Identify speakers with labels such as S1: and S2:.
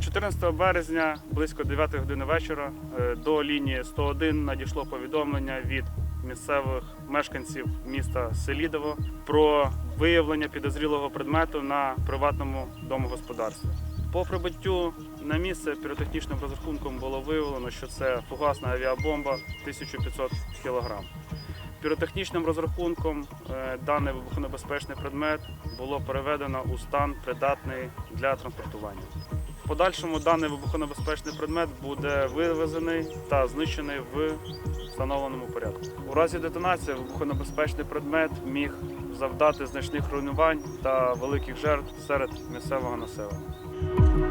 S1: 14 березня близько 9 години вечора е, до лінії 101 надійшло повідомлення від місцевих мешканців міста Селідово про виявлення підозрілого предмету на приватному домогосподарстві. По прибуттю на місце піротехнічним розрахунком було виявлено, що це фугасна авіабомба 1500 кг. Піротехнічним розрахунком е, даний вибухонебезпечний предмет було переведено у стан придатний для транспортування. В подальшому даний вибухонебезпечний предмет буде вивезений та знищений в встановленому порядку. У разі детонації вибухонебезпечний предмет міг завдати значних руйнувань та великих жертв серед місцевого населення. Bye.